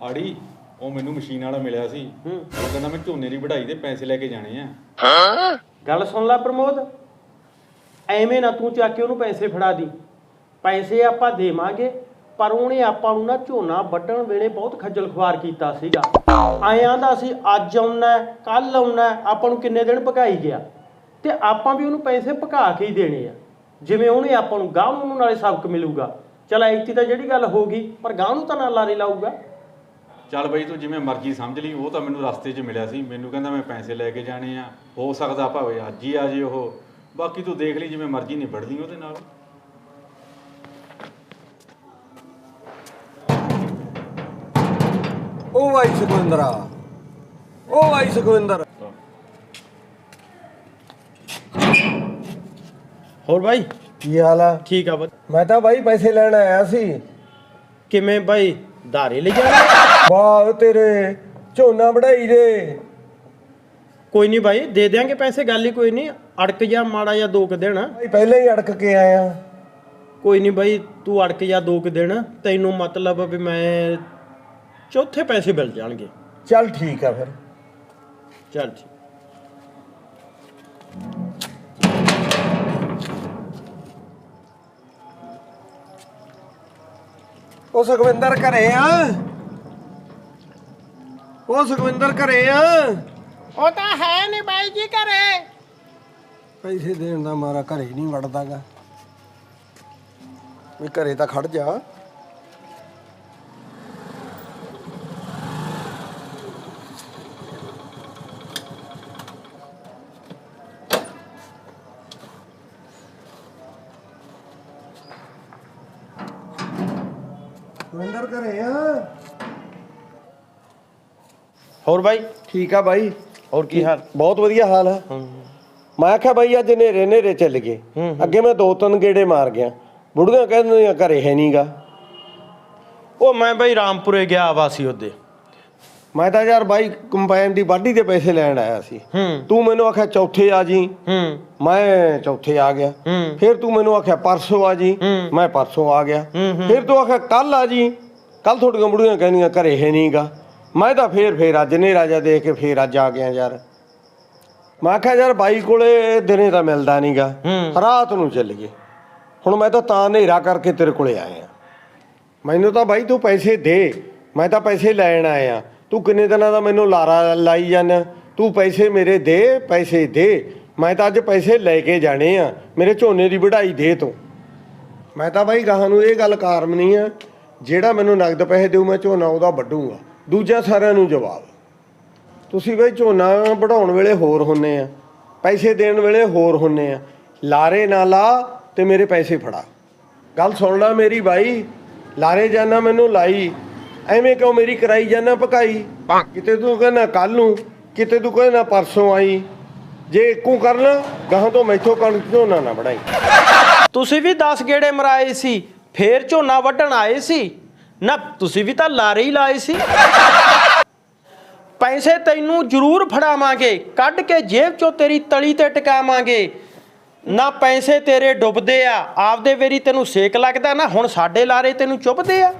ਆੜੀ ਉਹ ਮੈਨੂੰ ਮਸ਼ੀਨ ਵਾਲਾ ਮਿਲਿਆ ਸੀ। ਉਹ ਕਹਿੰਦਾ ਮੈਂ ਝੋਨੇ ਦੀ ਵਢਾਈ ਦੇ ਪੈਸੇ ਲੈ ਕੇ ਜਾਣੇ ਆ। ਗੱਲ ਸੁਣ ਲੈ ਪ੍ਰਮੋਦ। ਐਵੇਂ ਨਾ ਤੂੰ ਚੱਕ ਕੇ ਉਹਨੂੰ ਪੈਸੇ ਫੜਾ ਦੀ। ਪੈਸੇ ਆਪਾਂ ਦੇਵਾਂਗੇ ਪਰ ਉਹਨੇ ਆਪਾਂ ਨੂੰ ਨਾ ਝੋਨਾ ਵੱਢਣ ਵੇਲੇ ਬਹੁਤ ਖੱਜਲ ਖੁਆਰ ਕੀਤਾ ਸੀਗਾ। ਆਇਆਂ ਦਾ ਅਸੀਂ ਅੱਜ ਆਉਣਾ ਕੱਲ ਆਉਣਾ ਆਪਾਂ ਨੂੰ ਕਿੰਨੇ ਦਿਨ ਭਕਾਈ ਗਿਆ। ਤੇ ਆਪਾਂ ਵੀ ਉਹਨੂੰ ਪੈਸੇ ਭਕਾ ਕੇ ਹੀ ਦੇਣੇ ਆ। ਜਿਵੇਂ ਉਹਨੇ ਆਪਾਂ ਨੂੰ ਗਾਹ ਨੂੰ ਨਾਲੇ ਸਬਕ ਮਿਲੂਗਾ। ਚਲ ਐਤੀ ਤਾਂ ਜਿਹੜੀ ਗੱਲ ਹੋ ਗਈ ਪਰ ਗਾਹ ਨੂੰ ਤਾਂ ਨਾ ਲਾਰੇ ਲਾਊਗਾ। ਚੱਲ ਬਈ ਤੂੰ ਜਿਵੇਂ ਮਰਜ਼ੀ ਸਮਝ ਲਈ ਉਹ ਤਾਂ ਮੈਨੂੰ ਰਸਤੇ 'ਚ ਮਿਲਿਆ ਸੀ। ਮੈਨੂੰ ਕਹਿੰਦਾ ਮੈਂ ਪੈਸੇ ਲੈ ਕੇ ਜਾਣੇ ਆ। ਹੋ ਸਕਦਾ ਭਾਵੇਂ ਅੱਜ ਹੀ ਆ ਜੇ ਉਹ। ਬਾਕੀ ਤੂੰ ਦੇਖ ਲਈ ਜਿਵੇਂ ਮਰਜ਼ੀ ਨਿਬੜ ਲਈ ਉਹਦੇ ਨਾਲ। ਉਹ ਭਾਈ ਸੁਖਵਿੰਦਰਾ। ਉਹ ਭਾਈ ਸੁਖਵਿੰਦਰ। ਹੋਰ ਬਾਈ? ਕੀ ਹਾਲ ਆ? ਠੀਕ ਆ ਬਈ ਮੈਂ ਤਾਂ ਭਾਈ ਪੈਸੇ ਲੈਣ ਆਇਆ ਸੀ। ਕਿਵੇਂ ਬਾਈ? ਧਾਰੇ ਲਈ ਜਾਣਾ। ਵਾਹ ਤੇਰੇ ਝੋਨਾ ਵਢਾਈ ਦੇ। ਕੋਈ ਨਹੀਂ ਬਾਈ ਦੇ ਦਿਆਂਗੇ ਪੈਸੇ ਗੱਲ ਹੀ ਕੋਈ ਨਹੀਂ। ਅੜਕ ਜਾ ਮਾੜਾ ਜਾਂ ਦੋ ਕੁ ਦਿਨ। ਭਾਈ ਪਹਿਲਾਂ ਹੀ ਅੜਕ ਕੇ ਆਇਆ। ਕੋਈ ਨਹੀਂ ਬਾਈ ਤੂੰ ਅੜਕ ਜਾ ਦੋ ਕੁ ਦਿਨ। ਤੈਨੂੰ ਮਤਲਬ ਵੀ ਮੈਂ ਚੌਥੇ ਪੈਸੇ ਮਿਲ ਜਾਣਗੇ। ਚੱਲ ਠੀਕ ਆ ਫਿਰ। ਚੱਲ ਠੀਕ। ਉਹ ਸੁਖਵਿੰਦਰ ਘਰੇ ਆ। ਉਹ ਸੁਖਵਿੰਦਰ ਘਰੇ ਆ। ਉਹ ਤਾਂ ਹੈ ਨਹੀਂ ਬਾਈ ਜੀ ਘਰੇ। ਪੈਸੇ ਦੇਣ ਦਾ ਮਾਰਾ ਘਰੇ ਨਹੀਂ ਵੜਦਾਗਾ। ਵੀ ਘਰੇ ਤਾਂ ਖੜ ਜਾ। ਸੁਖਵਿੰਦਰ ਘਰੇ ਆ। ਹੋਰ ਬਾਈ? ਠੀਕ ਆ ਬਾਈ। ਹੋਰ ਕੀ ਹਾਲ? ਬਹੁਤ ਵਧੀਆ ਹਾਲ ਆ। ਮੈਂ ਆਖਿਆ ਬਾਈ ਅੱਜ ਨੇਰੇ ਨੇਰੇ ਚੱਲ ਗਏ। ਅੱਗੇ ਮੈਂ ਦੋ ਤਿੰਨ ਗੇੜੇ ਮਾਰ ਗਿਆ। ਬੁੜੀਆਂ ਕਹਿੰਦੀਆਂ ਘਰੇ ਹੈ ਨਹੀਂਗਾ ਉਹ ਮੈਂ ਬਾਈ ਰਾਮਪੁਰੇ ਗਿਆ ਵਾ ਸੀ ਉਹਦੇ। ਮੈਂ ਤਾਂ ਯਾਰ ਬਾਈ ਕੰਬਾਈਨ ਦੀ ਵਾਢੀ ਦੇ ਪੈਸੇ ਲੈਣ ਆਇਆ ਸੀ। ਹੂੰ। ਤੂੰ ਮੈਨੂੰ ਆਖਿਆ ਚੌਥੇ ਆ ਜੀ। ਹੂੰ। ਮੈਂ ਚੌਥੇ ਆ ਗਿਆ। ਫਿਰ ਤੂੰ ਮੈਨੂੰ ਆਖਿਆ ਪਰਸੋਂ ਆ ਜੀ। ਮੈਂ ਪਰਸੋਂ ਆ ਗਿਆ। ਫਿਰ ਤੂੰ ਆਖਿਆ ਕੱਲ ਆ ਜੀ। ਕੱਲ ਤੁਹਾਡੀਆਂ ਬੁੜੀਆਂ ਕਹਿੰਦੀਆਂ ਘਰੇ ਹੈ ਨਹੀਂਗਾ ਮੈਂ ਤਾਂ ਫੇਰ ਫੇਰ ਅੱਜ ਨੇ ਰਾਜਾ ਦੇਖ ਕੇ ਫੇਰ ਅੱਜ ਆ ਗਿਆ ਯਾਰ। ਮੈਂ ਆਖਿਆ ਯਾਰ ਬਾਈ ਕੋਲੇ ਦਿਨੇ ਤਾਂ ਮਿਲਦਾ ਨਹੀਂਗਾ। ਰਾਤ ਨੂੰ ਚੱਲ ਗਏ। ਹੁਣ ਮੈਂ ਤਾਂ ਤਾਂ ਹਨੇਰਾ ਕਰਕੇ ਤੇਰੇ ਕੋਲੇ ਆਇਆ। ਮੈਨੂੰ ਤਾਂ ਬਾਈ ਤੂੰ ਪੈਸੇ ਦੇ। ਮੈਂ ਤਾਂ ਪੈਸੇ ਲੈਣ ਆਇਆ। ਤੂੰ ਕਿੰਨੇ ਦਿਨਾਂ ਦਾ ਮੈਨੂੰ ਲਾਰਾ ਲਾਈ ਜਾਂਦਾ ਤੂੰ ਪੈਸੇ ਮੇਰੇ ਦੇ, ਪੈਸੇ ਦੇ। ਮੈਂ ਤਾਂ ਅੱਜ ਪੈਸੇ ਲੈ ਕੇ ਜਾਣੇ ਆ। ਮੇਰੇ ਝੋਨੇ ਦੀ ਵਢਾਈ ਦੇ ਤੂੰ। ਮੈਂ ਤਾਂ ਬਾਈ ਗਾਹਾਂ ਨੂੰ ਇਹ ਗੱਲ ਕਾਰਮ ਨਹੀਂ ਆ, ਜਿਹੜਾ ਮੈਨੂੰ ਨਗਦ ਪੈਸੇ ਦੇਊ, ਮੈਂ ਝੋਨਾ ਉਹਦਾ ਵੱਢੂਗਾ। ਦੂਜਾ ਸਾਰਿਆਂ ਨੂੰ ਜਵਾਬ। ਤੁਸੀਂ ਬਈ ਝੋਨਾ ਵਢਾਉਣ ਵੇਲੇ ਹੋਰ ਹੁੰਨੇ ਆ। ਪੈਸੇ ਦੇਣ ਵੇਲੇ ਹੋਰ ਹੁੰਨੇ ਆ। ਲਾਰੇ ਨਾ ਲਾ ਤੇ ਮੇਰੇ ਪੈਸੇ ਫੜਾ। ਗੱਲ ਸੁਣ ਲੈ ਮੇਰੀ ਬਾਈ। ਲਾਰੇ ਜਾਨਾ ਮੈਨੂੰ ਲਾਈ। ਐਵੇਂ ਕਿਉਂ ਮੇਰੀ ਕਰਾਈ ਜਾਨਾ ਪਕਾਈ ਕਿਤੇ ਤੂੰ ਕਹਿੰਦਾ ਕੱਲ ਨੂੰ ਕਿਤੇ ਤੂੰ ਕਹਿੰਦਾ ਪਰਸੋਂ ਆਈ। ਜੇ ਇੱਕੋ ਕਰਨਾ ਗਾਹਾਂ ਤੋਂ ਮੈਥੋਂ ਕਣਕ ਝੋਨਾ ਨਾ ਵਢਾਈ ਤੁਸੀਂ ਵੀ 10 ਗੇੜੇ ਮਰਾਏ ਸੀ ਫੇਰ ਝੋਨਾ ਵੱਢਣ ਆਏ ਸੀ। ਨਾ ਤੁਸੀਂ ਵੀ ਤਾਂ ਲਾਰੇ ਹੀ ਲਾਏ ਸੀ। ਪੈਸੇ ਤੈਨੂੰ ਜ਼ਰੂਰ ਫੜਾਵਾਂਗੇ ਕੱਢ ਕੇ ਜੇਬ ਚੋਂ ਤੇਰੀ ਤਲੀ ਤੇ ਟਿਕਾਵਾਂਗੇ। ਨਾ ਪੈਸੇ ਤੇਰੇ ਡੁੱਬਦੇ ਆ, ਆਪਦੇ ਵੇਰੀ ਤੈਨੂੰ ਸੇਕ ਲੱਗਦਾ, ਨਾ ਹੁਣ ਸਾਡੇ ਲਾਰੇ ਤੈਨੂੰ ਚੁੱਭਦੇ ਆ।